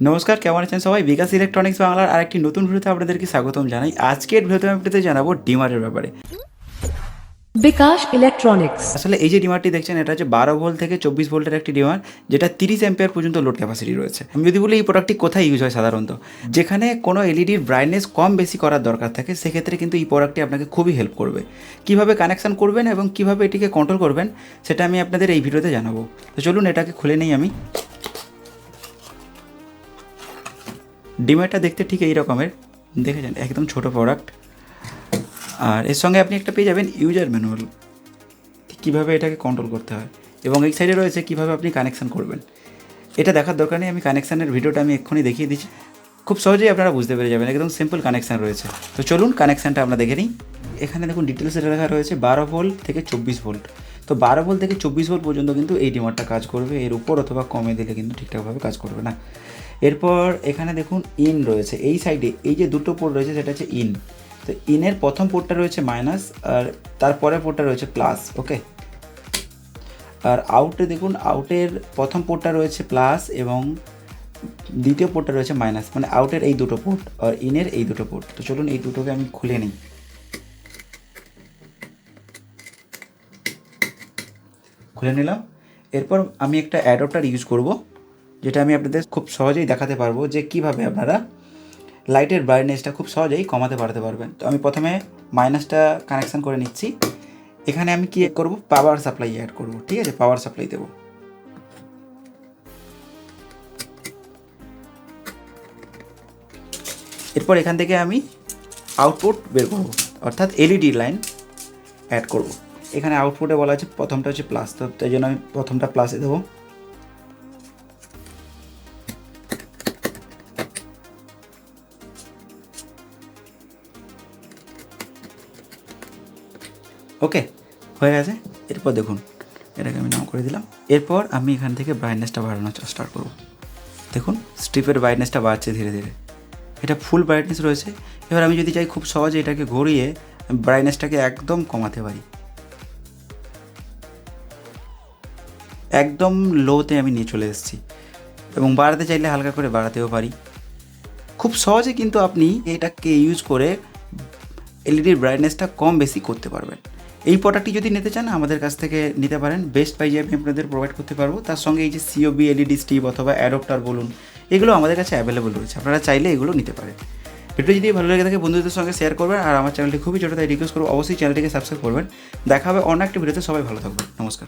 নমস্কার কেমন আছেন সবাই? বিকাশ ইলেকট্রনিক্স বাংলার আরেকটি নতুন ভিডিওতে আপনাদেরকে স্বাগতম জানাই। আজকের ভিডিওতে আমি আপনাদের জানাব ডিমারের ব্যাপারে। বিকাশ ইলেকট্রনিক্স আসলে এই যে ডিমারটি দেখছেন এটা হচ্ছে বারো ভোল্ট থেকে চব্বিশ ভোল্টের একটি ডিমার যেটা তিরিশ অ্যাম্পিয়ার পর্যন্ত লোড ক্যাপাসিটি রয়েছে। আমি যদি বলি এই প্রোডাক্টটি কোথায় ইউজ হয় সাধারণত? যেখানে কোনো এলইডির ব্রাইটনেস কম বেশি করার দরকার থাকে সেক্ষেত্রে কিন্তু এই প্রোডাক্টটি আপনাকে খুবই হেল্প করবে। কীভাবে কানেকশন করবেন এবং কীভাবে এটিকে কন্ট্রোল করবেন সেটা আমি আপনাদের এই ভিডিওতে জানাব। তো চলুন এটাকে খুলে নেই আমি। ডিমারটা দেখতে ঠিক এই রকমের। দেখেছেন? একদম ছোট প্রোডাক্ট আর এর সঙ্গে আপনি একটা পেয়ে যাবেন ইউজার ম্যানুয়াল কীভাবে এটাকে কন্ট্রোল করতে হয়? এবং এই সাইডে রয়েছে কীভাবে আপনি কানেকশান করবেন। এটা দেখার দরকার নেই, আমি কানেকশানের ভিডিওটা আমি এক্ষুনি দেখিয়ে দিচ্ছি। খুব সহজেই আপনারা বুঝতে পেরে যাবেন, একদম সিম্পল কানেকশান রয়েছে। তো চলুন কানেকশানটা আমরা দেখে নিই। এখানে দেখুন ডিটেলসে লেখা রয়েছে, বারো ভোল্ট থেকে চব্বিশ ভোল্ট তো বারো ভোল্ট থেকে চব্বিশ ভোল্ট পর্যন্ত কিন্তু এই ডিমারটা কাজ করবে। এর উপর অথবা কমে দিলে কিন্তু ঠিকঠাকভাবে কাজ করবে না। এরপর এখানে দেখুন ইন রয়েছে। এই সাইডে এই যে দুটো পোর্ট রয়েছে, সেটা হচ্ছে ইন তো ইনের প্রথম পোর্টটা রয়েছে মাইনাস আর তারপরের পোর্টটা রয়েছে প্লাস ওকে আর আউটে দেখুন আউটের প্রথম পোর্টটা রয়েছে প্লাস এবং দ্বিতীয় পোর্টটা রয়েছে মাইনাস মানে আউটের এই দুটো পোর্ট আর ইনের এই দুটো পোর্ট তো চলুন এই দুটোকে আমি খুলে নিই। খুলে নিলাম। এরপর আমি একটা অ্যাডপ্টার ইউজ করব। যেটা আমি আপনাদের খুব সহজেই দেখাতে পারব যে কীভাবে আপনারা লাইটের ব্রাইটনেসটা খুব সহজেই কমাতে পারতে পারবেন। তো আমি প্রথমে মাইনাসটা কানেকশান করে নিচ্ছি। এখানে আমি কি করব? পাওয়ার সাপ্লাই অ্যাড করব, ঠিক আছে? পাওয়ার সাপ্লাই দেবো। এরপর এখান থেকে আমি আউটপুট বের করব, অর্থাৎ এলইডি লাইন অ্যাড করব। এখানে আউটপুটে বলা আছে প্রথমটা হচ্ছে প্লাস, তো তাই জন্য আমি প্রথমটা প্লাসে দেবো। ওকে, হয়ে গেছে? এরপর দেখুন, এটাকে আমি নাম করে দিলাম। এরপর আমি এখান থেকে ব্রাইটনেসটা বাড়ানো স্টার্ট করব। দেখুন স্ট্রিপের ব্রাইটনেসটা বাড়ছে ধীরে ধীরে। এটা ফুল ব্রাইটনেস রয়েছে। এবার আমি যদি চাই খুব সহজে এটাকে ঘুরিয়ে ব্রাইটনেসটাকে একদম কমাতে পারি। একদম লোতে আমি নিয়ে চলে এসেছি। এবং বাড়াতে চাইলে হালকা করে বাড়াতেও পারি। খুব সহজে কিন্তু আপনি এটাকে ইউজ করে এলইডির ব্রাইটনেসটা কম বেশি করতে পারবেন। এই প্রোডাক্টটি যদি নিতে চান, আমাদের কাছ থেকে নিতে পারেন। বেস্ট প্রাইজে আমি আপনাদের প্রোভাইড করতে পারব, তার সঙ্গে এই যে সিওবি এলইডি স্টিপ অথবা অ্যাডপ্টার বলুন, এগুলো আমাদের কাছে অ্যাভেলেবল রয়েছে। আপনারা চাইলে এগুলো নিতে পারেন। ভিডিও যদি ভালো লেগে থাকে, বন্ধুদের সঙ্গে শেয়ার করবেন, আর আমার চ্যানেলটি খুবই ছোটো, তাই রিকোয়েস্ট করব, অবশ্যই চ্যানেলটিকে সাবস্ক্রাইব করবেন। দেখা হবে অন্য একটি ভিডিওতে সবাই ভালো থাকবেন। নমস্কার।